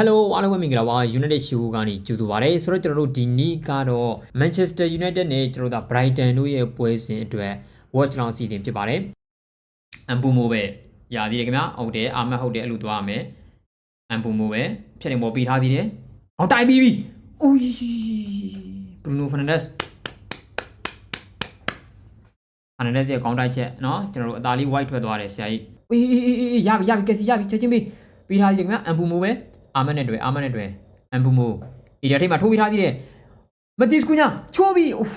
Hello အားလုံးပဲမင်္ဂလာပါ United Show ကနေကြိုဆိုပါရစေဆိုတော့ကျွန်တော်တို့ဒီနေ့ကတော့ Manchester United နဲ့ကျွန်တော်တို့ Brighton တို့ရဲ့ပွဲစဉ်အတွက် watch round စီစဉ်ဖြစ်ပါတယ်အမ်ပူမိုပဲရသေးတယ်ခင်ဗျာဟုတ်တယ်အာမတ်ဟုတ်တယ်အဲ့လိုသွားရမယ်အမ်ပူမိုပဲဖြတ်နေမော်ပြီးထားသေးတယ်အောင်တိုင်ပြီးပြီအိုး Bruno Fernandes Fernandes ရဲ့ကောင်းတိုက်ချက်เนาะကျွန်တော်တို့အသာလေး white ထွက်သွားတယ်ဆရာကြီးအေးအေးအေးရပြီရပြီကက်စီရပြီချက်ချင်းပြီးပြီးထားသေးတယ်ခင်ဗျာအမ်ပူမိုပဲ အာမတ်နဲ့တွေ့အာမတ်နဲ့တွေ့အမ်ဘူမိုအေရီယာထိပ်မှာထိုးပြီးထားသေးတယ်မတီစကူညာချိုးပြီးအိုး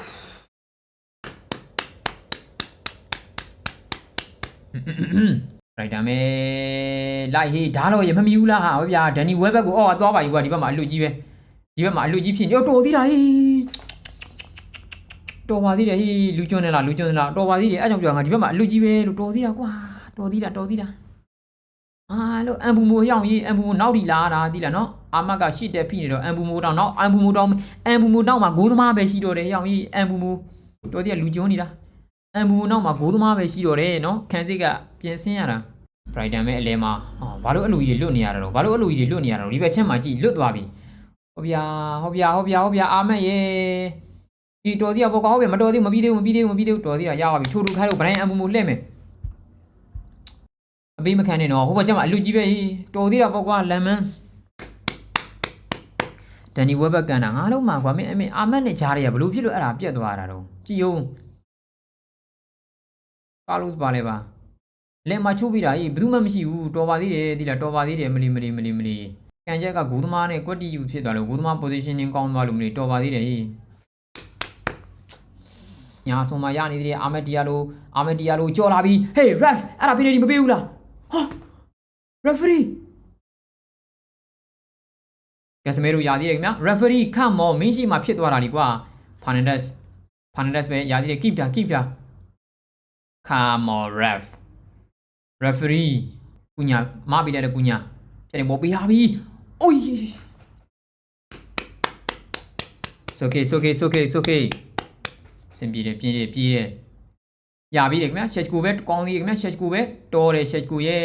ရိုက်တာမဲလိုက်ဟေးဓားတော့ရမမီဘူးလားဟာဟောဗျာဒန်နီဝဲဘက်ကိုအော်သွားပါ E ကွာဒီဘက်မှာအလွတ်ကြီးပဲဒီဘက်မှာအလွတ်ကြီးဖြစ်နေတော်သေးတာဟေးတော်ပါသေးတယ်ဟေးလူကျွန်းနေလားလူကျွန်းနေလားတော်ပါသေးတယ်အဲ့ကြောင့်ပြောငါဒီဘက်မှာအလွတ်ကြီးပဲလို့တော်သေးတာကွာတော်သေးတာတော်သေးတာ အာလို့အမ်ဘူမိုရောက်ရင်အမ်ဘူမိုနောက်ဒီလာတာတိလားနော်အာမတ်ကရှစ်တက်ဖိနေတော့အမ်ဘူမိုတောင်နောက်အမ်ဘူမိုတောင်အမ်ဘူမိုနောက်မှာဂိုးသမားပဲရှိတော့တယ်ရောက်ရင်အမ်ဘူမိုတော်တည်းကလူကျွန်းနေတာအမ်ဘူမိုနောက်မှာဂိုးသမားပဲရှိတော့တယ်နော်ခန်းစစ်ကပြင်ဆင်ရတာဘရိုက်တန်ပဲအလဲမှာအော်ဘာလို့အလူကြီးတွေလွတ်နေရတာတော့ဘာလို့အလူကြီးတွေလွတ်နေရတာတော့ဒီဘက်ချက်မှာကြည့်လွတ်သွားပြီဟောဗျာဟောဗျာဟောဗျာဟောဗျာအာမတ်ရဲ့ဒီတော်သေးကပေါ့ကွာဟုတ်ဗျာမတော်သေးဘူးမပြီးသေးဘူးမပြီးသေးဘူးမပြီးသေးဘူးတော်သေးကရပါပြီထိုးထိုးခိုင်းလို့ဘရိုင်အမ်ဘူမိုလှည့်မယ် အပေးမခံနဲ့တော့ဟိုဘက်ကျမှအလူကြီးပဲတော်သေးတာပေါ့ကွာ lemons ဒန်နီဝက်ဘက်ကန်တာငါလုံးမှာကွာမင်းအမေအာမတ်နဲ့ဂျားတွေကဘလို့ဖြစ်လို့အဲ့ဒါပြက်သွားတာတော့ကြည်အောင်ကာလုစ်ပါလေပါလက်မချိုးပြီးတာကြီးဘယ်သူမှမရှိဘူးတော်ပါသေးတယ်ဒီလားတော်ပါသေးတယ်မလီမလီမလီမလီကန်ချက်ကဂိုးသမားနဲ့ကွက်တီယူဖြစ်သွားလို့ဂိုးသမား positioning ကောင်းသွားလို့မလီတော်ပါသေးတယ်ညာဆုံးမရနေသေးတယ်အာမက်တီယာလိုအာမက်တီယာလိုကြော်လာပြီး hey ref အဲ့ဒါ penalty မပေးဘူးလား ဟာ referee ကက်စမဲရိုရာသေးတယ်ခင်ဗျာ referee come on မင်းရှိမှဖြစ်သွားတာဒီကွာ Fernandes Fernandes ပဲရာသေးတယ် keep တာ keep တာ come on ref referee ကုညာမပေးလိုက်တဲ့ကုညာပြန်နေပေါ်ပေးထားပြီအိုး It's okay it's okay it's okay it's okay စင်ပြေတယ်ပြင်းတယ်ပြေးတယ် ရပြီတယ်ခင်ဗျာ Sheshko ပဲကောင်းသေးတယ်ခင်ဗျာ Sheshko ပဲတော်တယ် Sheshko ရဲ့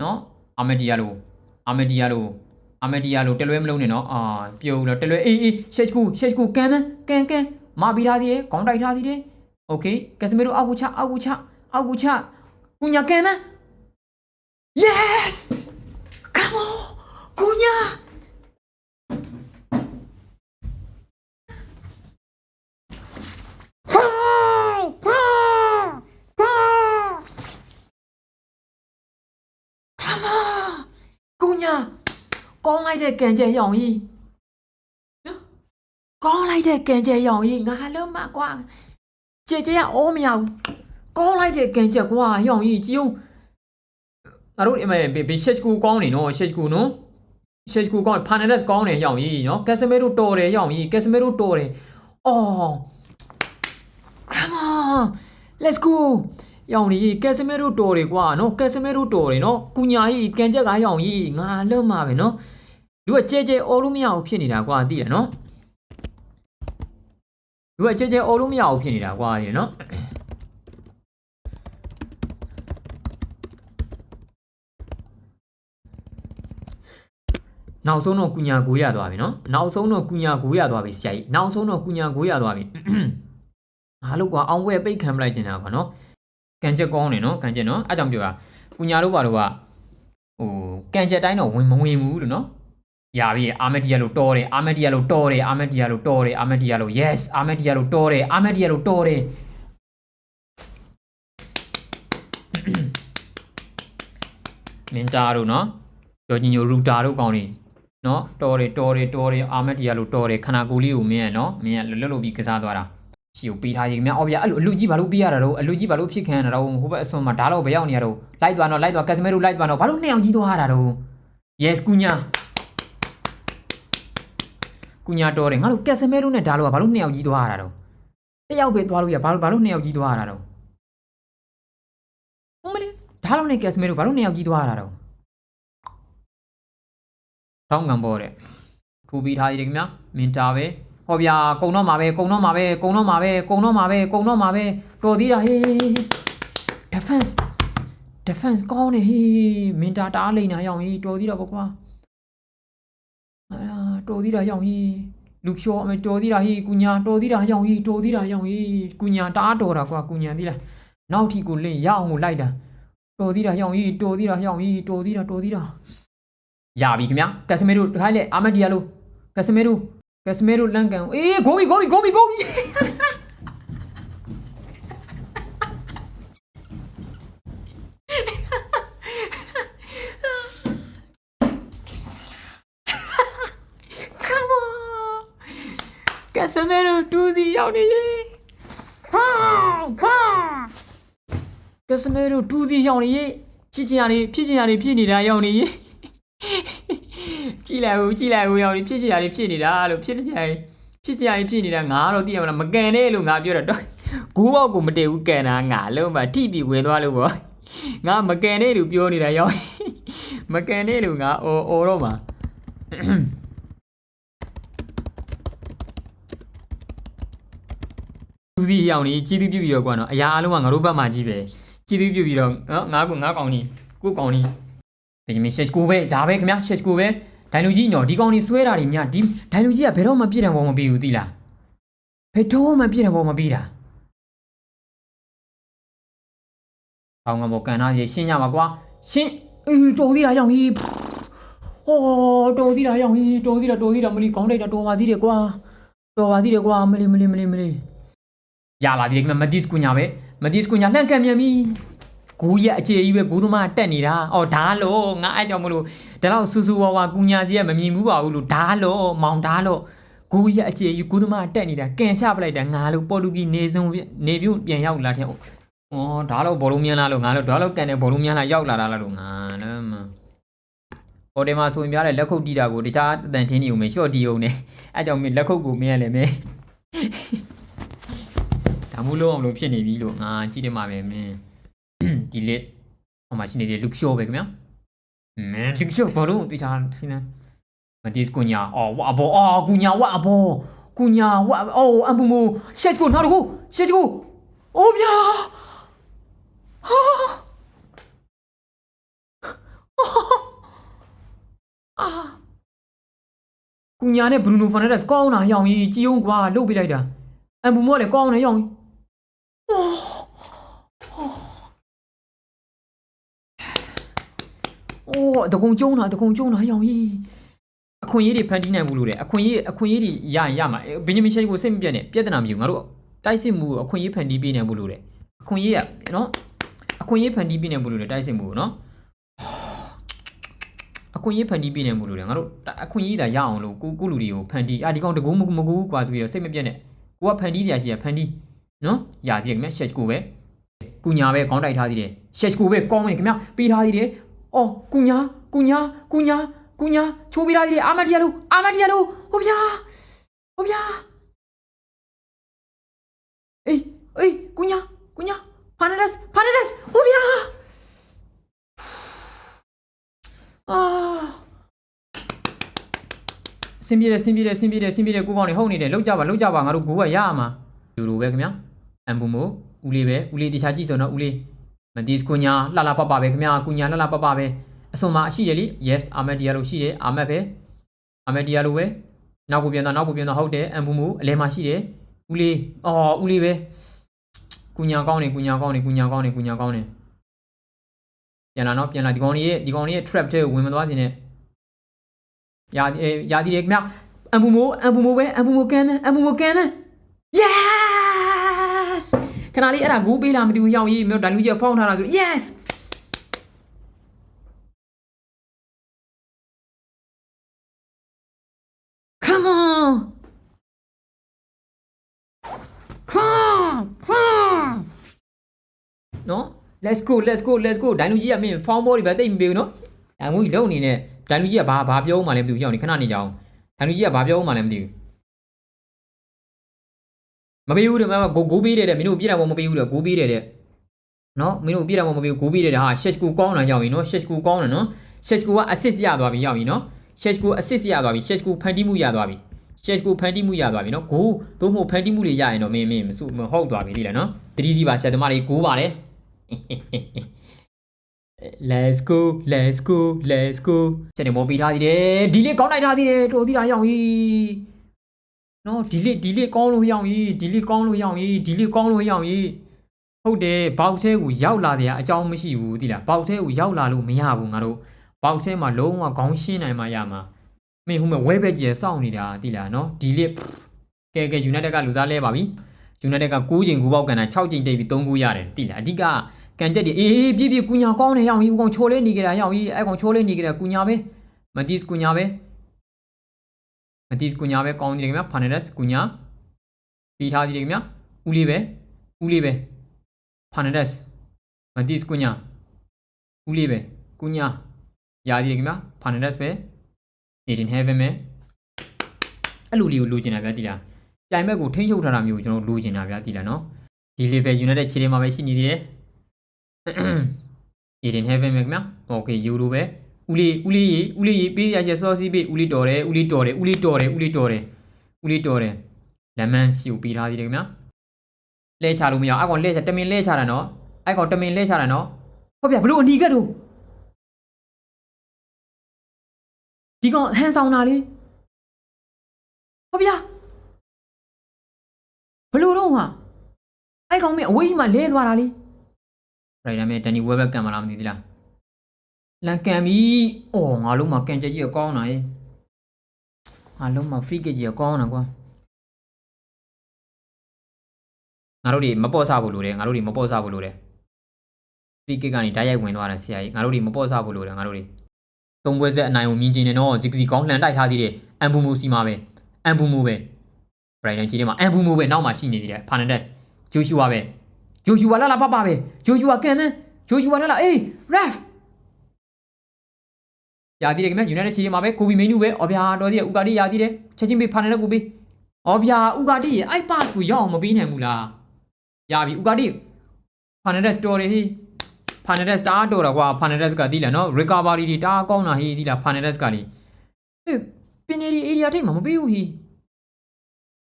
နော်အာမက်ဒီယာလိုအာမက်ဒီယာလိုအာမက်ဒီယာလိုတလွဲမလုံးနဲ့နော်အာပြုတ်လို့တလွဲအေးအေး Sheshko Sheshko ကန်မကန်ကန်မပြီးထားသေးတယ်ခေါင်းတိုက်ထားသေးတယ် Okay ကက်စမီရိုအောက်ကိုချအောက်ကိုချအောက်ကိုချကုညာကန်မ Yes Come on ကုညာ Come on ကု ညာကောင်းလိုက်တဲ့ကံကြဲရောင်ကြီးနော်ကောင်းလိုက်တဲ့ကံကြဲရောင်ကြီးငါလုံးမကွာကြဲကြဲကအောမရဘူးကောင်းလိုက်တဲ့ကံကြဲကွာရောင်ကြီးကြည်အောင်ငါတို့အမေဘေရှက်ကူကောင်းနေနော်ရှက်ကူနော်ရှက်ကူကောင်းဖာနဒက်ကောင်းတယ်ရောင်ကြီးနော်ကက်စမဲရိုတော်တယ်ရောင်ကြီးကက်စမဲရိုတော်တယ်အော် Come on let's go ရောင်ကြီးကက်စမဲရိုတော်တယ်ကွာနော်ကက်စမဲရိုတော်တယ်နော်ကုညာကြီးကန်ချက်ကရောင်ကြီးငါလွတ်မှာပဲနော်လူကကြဲကြဲအော်လို့မရဘူးဖြစ်နေတာကွာသိတယ်နော်လူကကြဲကြဲအော်လို့မရဘူးဖြစ်နေတာကွာသိတယ်နော်နောက်ဆုံးတော့ကုညာကိုရသွားပြီနော်နောက်ဆုံးတော့ကုညာကိုရသွားပြီဆရာကြီးနောက်ဆုံးတော့ကုညာကိုရသွားပြီအားလို့ကွာအောင်ဝဲပိတ်ခံပလိုက်တင်တာကွာနော် ကန်ချက်ကောင်းတယ်နော်ကန်ချက်နော်အဲ့ကြောင့်ပြောတာကုညာတို့ဘာလို့ကဟိုကန်ချက်တိုင်းတော့ဝင်မဝင်ဘူးလို့နော်ရပြီအာမက်ဒီယာလို့တော်တယ်အာမက်ဒီယာလို့တော်တယ်အာမက်ဒီယာလို့တော်တယ်အာမက်ဒီယာလို့ yes အာမက်ဒီယာလို့တော်တယ်အာမက်ဒီယာလို့တော်တယ်မင်တာတို့နော်ကျော်ညညိုရူတာတို့ကောင်းနေနော်တော်တယ်တော်တယ်တော်တယ်အာမက်ဒီယာလို့တော်တယ်ခနာကိုလေးကိုမင်းရနော်မင်းကလွတ်လွတ်ပြီးကစားသွားတာ ရှီကိုပေးထားရေခင်ဗျအော်ဗျာအဲ့လိုအလူကြီးဘာလို့ပေးရတာတော့အလူကြီးဘာလို့ဖြစ်ခံရတာတော့ဟိုဘက်အစွန်မှာဓာတ်တော့ဘယ်ရောက်နေရတော့လိုက်သွားတော့လိုက်သွားကက်စမဲတို့လိုက်သွားတော့ဘာလို့နှစ်အောင်ကြီးသွားရတာတော့ yes ကုညာကုညာတော်တယ်ငါတို့ကက်စမဲတို့နဲ့ဓာတ်လို့ကဘာလို့နှစ်အောင်ကြီးသွားရတာတော့တယောက်ပဲသွားလို့ရဘာလို့ဘာလို့နှစ်အောင်ကြီးသွားရတာတော့အမလေးဓာတ်လို့နဲ့ကက်စမဲတို့ဘာလို့နှစ်အောင်ကြီးသွားရတာတော့တောင်းကံပေါ်တဲ့ထူပြီးထားရေခင်ဗျမင်တာပဲ ဟောဗျာကုံတော့မှာပဲကုံတော့မှာပဲကုံတော့မှာပဲကုံတော့မှာပဲကုံတော့မှာပဲတော်သေးတာဟေး defense defense ကောင်းနေဟေးမင်တာတားလိန်နာရောင်ကြီးတော်သေးတာပေါ့ကွာတော်သေးတာရောက်ကြီးလူချောအမေတော်သေးတာဟေးကုညာတော်သေးတာရောက်ကြီးတော်သေးတာရောက်ကြီးကုညာတအားတော်တာကွာကုညာသေးလားနောက်ထီကိုလင့်ရအောင်ကိုလိုက်တာတော်သေးတာရောက်ကြီးတော်သေးတာရောက်ကြီးတော်သေးတာတော်သေးတာရပြီခင်ဗျာကက်စမဲတို့တခိုင်းလေအာမတ်ဒီယာလိုကက်စမဲတို့ ကက်စမဲတို့လန့်ကန်အေးဂိုးပြီဂိုးပြီဂိုးပြီဂိုးပြီ Come on ကက်စမဲတို့တူစီရောက်နေရေဟာဟာကက်စမဲတို့တူစီရောက်နေရေဖြစ်ချင်ရတယ်ဖြစ်ချင်ရတယ်ဖြစ်နေတာရောက်နေရေ ကြည်လိုက်ဦးကြည်လိုက်ဦးရောက်နေဖြစ်ချင်ရတယ်ဖြစ်နေတာလို့ဖြစ်ချင်ရတယ်ဖြစ်ချင်ရတယ်ဖြစ်နေတာငါတော့သိရမလားမကန်နဲ့လို့ငါပြောတော့ဂူးပေါက်ကိုမတည်ဘူးကန်တာငါလုံးမထိပြီးဝင်သွားလို့ပေါ့ငါမကန်နဲ့လို့ပြောနေတာရောက်မကန်နဲ့လို့ငါအော်အော်တော့မှာသူစီရောက်နေကြီးသူပြုတ်ပြီးတော့ကွာနော်အရာအလုံးကငါတို့ဘက်မှာကြီးပဲကြီးသူပြုတ်ပြီးတော့နော်ငါကငါကောင်ကြီးကိုကောင်ကြီးဘယ်မင်းရှက်ကိုပဲဒါပဲခင်ဗျာရှက်ကိုပဲ ဒိုင်လူကြီးနော်ဒီကောင်ကြီးဆွဲတာတွေများဒီဒိုင်လူကြီးကဘယ်တော့မှပြည့်တယ်ဘောမပြီးဘူးသိလားဘယ်တော့မှပြည့်တယ်ဘောမပြီးတာအောင်ကမောကန်နာရေရှင်းရမှာကွာရှင်းအေးတော်သေးတာရောက်ဟီးဟောတော်သေးတာရောက်ဟီးတော်သေးတာတော်သေးတာမလီကောင်းလိုက်တာတော်ပါသေးတယ်ကွာတော်ပါသေးတယ်ကွာမလီမလီမလီမလီရလာဒီကမဒစ်ကူညာပဲမဒစ်ကူညာလှန့်ကန်မြန်ပြီ ဂူရဲ့အခြေကြီးပဲဂူသမားတက်နေတာအော်ဓားလို့ငါအဲ့ကြောင့်မလို့ဒါတော့စူစူဝါဝါကူညာစီကမမြင်ဘူးပါဘူးလို့ဓားလို့မောင်ဓားလို့ဂူရဲ့အခြေကြီးဂူသမားတက်နေတာကန်ချပလိုက်တာငါလို့ပေါ်တူဂီနေစုံနေပြုတ်ပြန်ရောက်လာတဲ့ဩဓားလို့ဘောလုံးမြန်လာလို့ငါလို့ဓားလို့ကန်တဲ့ဘောလုံးမြန်လာရောက်လာတာလားလို့ငါလည်းမဟိုဒီမှာဆိုရင်ပြတဲ့လက်ခုပ်တီးတာကိုတခြားအတန်ထင်းနေုံပဲရှော့တီးအောင်နေအဲ့ကြောင့်မင်းလက်ခုပ်ကိုမင်းရလေမင်းဒါမှမဟုတ်အောင်လို့ဖြစ်နေပြီလို့ငါကြည့်တယ်မှာပဲမင်း ဒီလက်ဟိုမှာရှိနေတဲ့ look show ပဲခင်ဗျာမင်း look show ဘာလို့တခြားထင်းနေမဒီစကူညာအော်ဝါဘောအော်ကူညာဝါဘောကူညာဝါအော်အမ်ဘူမိုရှက်ကိုနောက်တစ်ခုရှက်ကိုအိုးဗျာအာကူညာနဲ့ဘရူနိုဖာနက်ဒက်ကောင်းတာရောင်ကြီးကြည်အောင်ကွာလှုပ်ပြလိုက်တာအမ်ဘူမိုကလည်းကောင်းတယ်ရောင်ကြီး အိုးတကုံကျုံတာတကုံကျုံတာရောင်ကြီးအခွင့်အရေးတွေဖန်တီးနိုင်ဘူးလို့တဲ့အခွင့်အရေးအခွင့်အရေးတွေရရင်ရမှာဘင်ဂျမင်ရှယ်ကိုစိတ်မပြတ်နဲ့ပြဿနာမရှိဘူးငါတို့တိုက်စစ်မှုအခွင့်အရေးဖန်တီးပေးနိုင်ဘူးလို့တဲ့အခွင့်အရေးကနော်အခွင့်အရေးဖန်တီးပေးနိုင်ဘူးလို့တဲ့တိုက်စစ်မှုနော်အခွင့်အရေးဖန်တီးပေးနိုင်ဘူးလို့တဲ့ငါတို့အခွင့်အရေးသာရအောင်လို့ကိုကိုလူတွေကိုဖန်တီးအာဒီကောင်တကူမကူမကူကွာဆိုပြီးတော့စိတ်မပြတ်နဲ့ကိုကဖန်တီးပြရှိရဖန်တီးနော်ရသေးတယ်ခင်ဗျရှက်ကိုပဲကုညာပဲခေါင်းတိုက်ထားသေးတယ်ရှက်ကိုပဲကောင်းနေခင်ဗျပေးထားသေးတယ် အော်ကုညာကုညာကုညာကုညာချိုးပြထားသေးတယ်အာမတ်ဒီယာလိုအာမတ်ဒီယာလိုဟိုဗျာဟိုဗျာအေးအေးကုညာကုညာဖာနဒက်ဖာနဒက်ဟိုဗျာအာစင်ပြေတယ်စင်ပြေတယ်စင်ပြေတယ်စင်ပြေတယ်ကိုကောင်းနေဟုတ်နေတယ်လောက်ကြပါလောက်ကြပါငါတို့ကိုကရအောင်လူလိုပဲခင်ဗျာအမ်ဘူမိုဦးလေးပဲဦးလေးတခြားကြည့်ဆိုတော့ဦးလေး မဒီစကူညာလှလှပပပဲခင်ဗျာကူညာလှလှပပပဲအစွန်မှာရှိတယ်လी yes အာမက်ဒီယာလိုရှိတယ်အာမက်ပဲအာမက်ဒီယာလိုပဲနောက်ကိုပြန်တော့နောက်ကိုပြန်တော့ဟုတ်တယ်အမ်ဘူမူအလဲမှာရှိတယ်ဦးလေးအော်ဦးလေးပဲကူညာကောင်းနေကူညာကောင်းနေကူညာကောင်းနေကူညာကောင်းနေပြန်လာတော့ပြန်လာဒီကောင်လေးရဲ့ဒီကောင်လေးရဲ့ trap ထဲကိုဝင်မသွားစေနဲ့ရာအေးရာဒီလေခင်ဗျာအမ်ဘူမူအမ်ဘူမူပဲအမ်ဘူမူကန်အမ်ဘူမူကန် yes ခဏလေးအဲ့ဒါဂိုးပေးလာမသိဘူးရောက်ရေးမြို့ဒိုင်လူကြီးကဖောင်းထားတာဆို yes come on come come နော် let's go let's go let's go ဒိုင်လူကြီးကမင်းဖောင်းဘောတွေပဲတိတ်မပေးဘူးနော်အငွေလုံးအနေနဲ့ဒိုင်လူကြီးကဘာဘာပြောမှလည်းမသိဘူးရောက်နေခဏနေကြအောင်ဒိုင်လူကြီးကဘာပြောမှလည်းမသိဘူး မပေးဘူးတဲ့မမဂိုဂိုးပေးတယ်တဲ့မင်းတို့ပြည့်တာမမပေးဘူးတဲ့ဂိုးပေးတယ်တဲ့နော်မင်းတို့ပြည့်တာမမပေးဘူးဂိုးပေးတယ်တဲ့ဟာရှက်ကူကောင်းလာရောက်ပြီနော်ရှက်ကူကောင်းတယ်နော်ရှက်ကူကအဆစ်ရသွားပြီရောက်ပြီနော်ရှက်ကူအဆစ်ရသွားပြီရှက်ကူဖန်တီးမှုရသွားပြီရှက်ကူဖန်တီးမှုရသွားပြီနော်ဂိုးသို့မဟုတ်ဖန်တီးမှုတွေရရင်တော့မင်းမင်းမစုမဟုတ်သွားပြီသိလားနော်တတိစီပါဆက်သမားလေးဂိုးပါတယ် let's go let's go let's go ကျွန်တော်မောပြီးထားသေးတယ်ဒီလေးကောင်းလိုက်ထားသေးတယ်တော်သေးတာရောက်ကြီး နော်ဒီလေးဒီလေးကောင်းလို့ရောက်ကြီးဒီလေးကောင်းလို့ရောက်ကြီးဒီလေးကောင်းလို့ရောက်ကြီးဟုတ်တယ်ဘောက်ဆဲကိုရောက်လာတဲ့အအကြောင်းမရှိဘူးတိလားဘောက်ဆဲကိုရောက်လာလို့မရဘူးငါတို့ဘောက်ဆဲမှာလုံးဝခေါင်းရှင်းနိုင်မှရမှာမင်းဟိုမဲ့ဝဲဘက်ကြီးစောင့်နေတာတိလားနော်ဒီလေးကဲကဲ United ကလူသားလဲပါပြီ United က9ချိန်ကူပေါက်ကန်တာ6ချိန်တိတ်ပြီး3ခုရတယ်တိလားအဓိကကန်ချက်ဒီအေးပြည့်ပြည့်ကုညာကောင်းနေရောက်ကြီးဦးကောင်ချိုးလေးနေကြတာရောက်ကြီးအဲ့ကောင်ချိုးလေးနေကြတာကုညာပဲမတီစ်ကုညာပဲ မတီစ်ကုညာပဲကောင်းနေတယ်ခင်ဗျာဖာနရက်စ်ကုညာပြီးထားသေးတယ်ခင်ဗျာဦးလေးပဲဦးလေးပဲဖာနရက်စ်မတီစ်ကုညာဦးလေးပဲကုညာရာသေးတယ်ခင်ဗျာဖာနရက်စ်ပဲနေတင်ဟဲဗင်ပဲအဲ့လိုလေးကိုလိုချင်တာဗျာတီလားပြိုင်ဘက်ကိုထိန်းချုပ်ထားတာမျိုးကိုကျွန်တော်လိုချင်တာဗျာတီလားနော်ဒီလေးပဲ United ခြေထဲမှာပဲရှိနေသေးတယ် Eden Heaven ပဲခင်ဗျာ။ Okay ယူရိုပဲ။ ဦးလေးဦးလေးရေဦးလေးရေပေးရချက်စောစီးပေးဦးလေးတော်တယ်ဦးလေးတော်တယ်ဦးလေးတော်တယ်ဦးလေးတော်တယ်ဦးလေးတော်တယ်။လက်မန်စီကိုပေးထားသေးတယ်ခင်ဗျာ။လဲချလို့မရအောင်အကောင်လဲချတမင်လဲချတာနော်။အကောင်တမင်လဲချတာနော်။ဟုတ်ဗျဘလို့အနီကတ်တို့ဒီကောင်ဟန်ဆောင်တာလေဟုတ်ဗျဘလို့တော့ဟာအဲ့ကောင်မင်းအဝေးကြီးမှာလဲသွားတာလေရိုက်ဒါမဲ့ဒန်နီဝဲဘက်ကန်မလားမသိသေးလား လန်ကန်ပြီ။အော်ငါလုံးမှာကန်ချက်ကြီးကကောင်းတာရေ။ငါလုံးမှာ free kick ကြီးကကောင်းတာကွာ။ငါတို့တွေမပေါ့ဆဖို့လိုတယ်ငါတို့တွေမပေါ့ဆဖို့လိုတယ်။ free kick ကနေတိုက်ရိုက်ဝင်သွားတာဆရာကြီးငါတို့တွေမပေါ့ဆဖို့လိုတယ်ငါတို့တွေ။သုံးပွဲဆက်အနိုင်ကိုမြင်ကျင်နေတော့ဇီကစီကောင်းလှန်တိုက်ထားသေးတယ်။အမ်ဘူမူစီမှာပဲ။အမ်ဘူမူပဲ။ Brighton ကြီးထဲမှာအမ်ဘူမူပဲနောက်မှာရှိနေသေးတယ်။ Fernandes ဂျိုရှူဝါပဲ။ဂျိုရှူဝါလာလာပပပဲဂျိုရှူဝါကန်နန်ဂျိုရှူဝါလာလာအေး ref ရာသီတယ်ခင်ဗျ United ချီမှာပဲကိုဘီမင်းနူပဲအော်ဗျာတော်သေးတယ်ဥကာတီရာသီတယ်ချက်ချင်းပေးဖာနေတဲ့ကိုပေးအော်ဗျာဥကာတီရဲ့အိုက်ပတ်ကိုရောက်အောင်မပေးနိုင်ဘူးလားရပြီဥကာတီဖာနေတဲ့စတော်တွေဟေးဖာနေတဲ့စတာတော်တော့ကွာဖာနေတဲ့ကတီးလာနော် recovery တွေတားကောင်းတာဟေးတီးလာဖာနေတဲ့ကလေအေးပင်နေဒီ area ထိပ်မှာမပေးဘူးဟေး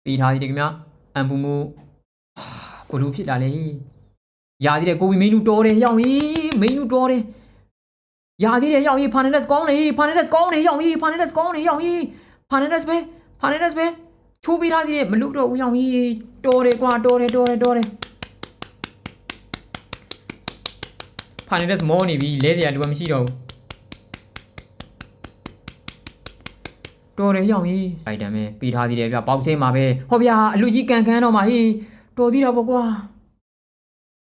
ပေးထားသေးတယ်ခင်ဗျအမ်ပူမူဘလို့ဖြစ်လာလဲရာသေးတယ်ကိုဝီမင်းနူတော်တယ်ရောက်ရင်မင်းနူတော်တယ် ရာသေးတယ်ရောက်ရင်ဖာနက်ဒက်ကောင်းတယ်ဖာနက်ဒက်ကောင်းတယ်ရောက်ရင်ဖာနက်ဒက်ကောင်းတယ်ရောက်ရင်ဖာနက်ဒက်ပဲဖာနက်ဒက်ပဲချိုးပေးထားသေးတယ်မလုတော့ဘူးရောက်ရင်တော်တယ်ကွာတော်တယ်တော်တယ်တော်တယ်ဖာနက်ဒက်မောနေပြီလဲတယ်လူကမရှိတော့ဘူးတော်တယ်ရောက်ရင်အိုက်တမ်ပဲပေးထားသေးတယ်ဗျပေါက်စင်းမှာပဲဟောဗျာအလူကြီးကန်ကန်တော့မှာဟေးတော်သေးတာပေါ့ကွာဘ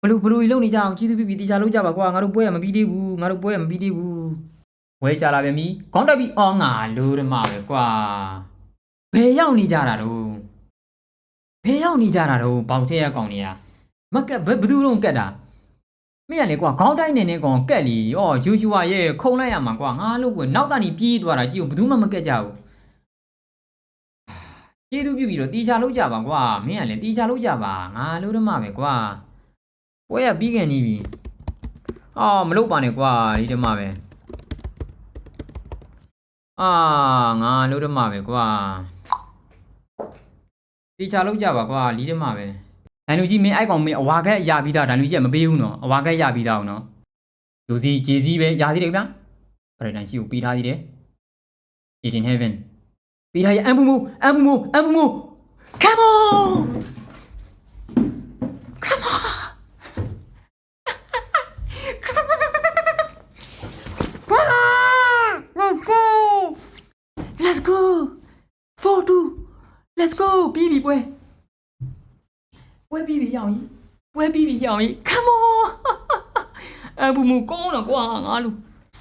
လူဘလူကြီးလုံနေကြအောင်ကြီးသူပြပြတေချာလုံးကြပါကွာငါတို့ပွဲရမပြီးသေးဘူးငါတို့ပွဲရမပြီးသေးဘူးဝဲကြလာပြန်ပြီခေါင်းတက်ပြီအော်ငါလိုရမပဲကွာဘယ်ရောက်နေကြတာတော့ဘယ်ရောက်နေကြတာတော့ပေါင်ဆဲရကောင်တွေကမကက်ဘယ်ဘသူတော့ကက်တာမင်းရလေကွာခေါင်းတိုင်းနေနေကောင်ကက်လီဩဂျူဂျူဝါရဲ့ခုံလိုက်ရမှာကွာငါလို့ကွနောက်ကနေပြေးသွားတာကြည့်ဘယ်သူမှမကက်ကြဘူးကျေးသူပြပြီးတော့တေချာလုံးကြပါကွာမင်းရလေတေချာလုံးကြပါငါလိုရမပဲကွာ ပွဲရပြီးကန်နေပြီအာမလုပ်ပါနဲ့ကွာဒီတမပဲအာငါလို့တမပဲကွာတေချာလောက်ကြပါကွာလီတမပဲဒန်လူကြီးမင်းအိုက်ကောင်မင်းအဝါကက်ရပြီးသားဒန်လူကြီးကမပေးဘူးနော်အဝါကက်ရပြီးသားအောင်နော်လူစီဂျေစီပဲရသေးတယ်ဗျာပရဒန်ရှိကိုပြီးထားသေးတယ် Eden Heaven ပြီးထားရအမ်ဘူမူအမ်ဘူမူအမ်ဘူမူ Come on Come on Let's go Let's go 4-2 Let's go ပြီးပြီပွဲပွဲပြီးပြီရောင်ကြီးပွဲပြီးပြီရောင်ကြီး Come on အဘူမူကောင်းတော့ကွာငါလူ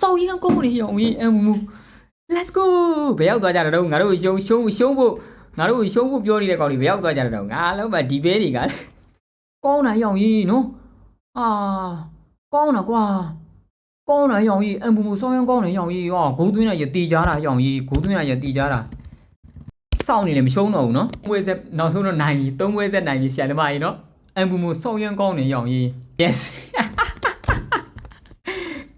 စောက်ရင်ကောင်းနေရောင်ကြီးအဘူမူ Let's go ဘယ်ရောက်သွားကြတာတော့ငါတို့ရှုံးရှုံးရှုံးဖို့ငါတို့ရှုံးဖို့ပြောနေတဲ့ကောင်တွေဘယ်ရောက်သွားကြတာတော့ငါလုံးမဒီဘဲတွေကကောင်းတာရောင်ကြီးနော်အာကောင်းတာကွာ ကောင်းတာရောင်ကြီးအန်ပူမူဆောင်းရင်ကောင်းတယ်ရောင်ကြီးဟောဂိုးသွင်းတာရတီကြတာရောင်ကြီးဂိုးသွင်းတာရတီကြတာစောင့်နေလည်းမရှုံးတော့ဘူးနော်ပွဲဆက်နောက်ဆုံးတော့နိုင်ပြီသုံးပွဲဆက်နိုင်ပြီဆရာသမားကြီးနော်အန်ပူမူဆောင်းရင်ကောင်းတယ်ရောင်ကြီး yes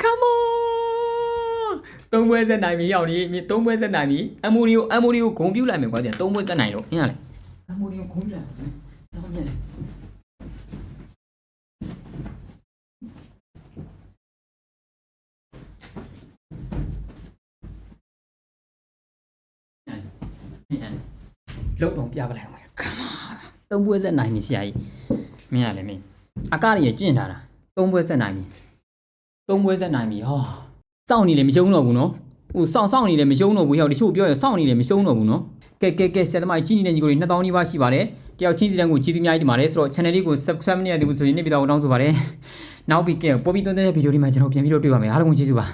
come on သုံးပွဲဆက်နိုင်ပြီရောင်ကြီးမြသုံးပွဲဆက်နိုင်ပြီအမိုရီကိုအမိုရီကိုဂုံပြူလိုက်မယ်ကွာကျန်သုံးပွဲဆက်နိုင်လို့ဟင်းရလေအမိုရီကိုဂုံပြလိုက်မယ်တော့မြင်လေ လုတ်တော့ပြပလိုက်အောင်ခါသုံးပွဲဆက်နိုင်ပြီဆရာကြီးမင်းရလေမင်းအကားရကျင့်ထားတာသုံးပွဲဆက်နိုင်ပြီသုံးပွဲဆက်နိုင်ပြီဟောစောင့်နေလေမရှုံးတော့ဘူးနော်ဟိုစောင့်စောင့်နေလေမရှုံးတော့ဘူးဟဲ့တချို့ပြောရစောင့်နေလေမရှုံးတော့ဘူးနော်ကဲကဲကဲဆရာသမားကြီးနေတဲ့ညီကိုတွေ2000နီးပါးရှိပါတယ်တယောက်ချင်းစီတန်းကိုကြီးသူများကြီးတင်ပါတယ်ဆိုတော့ channel လေးကို subscribe မလုပ်ရသေးဘူးဆိုရင်နေ့ပြတော့တောင်းဆိုပါတယ်နောက်ပြီးကဲပေါ်ပြီးသွင်းတဲ့ဗီဒီယိုတွေမှာကျွန်တော်ပြန်ပြီးတော့တွေ့ပါမယ်အားလုံးကိုကျေးဇူးပါ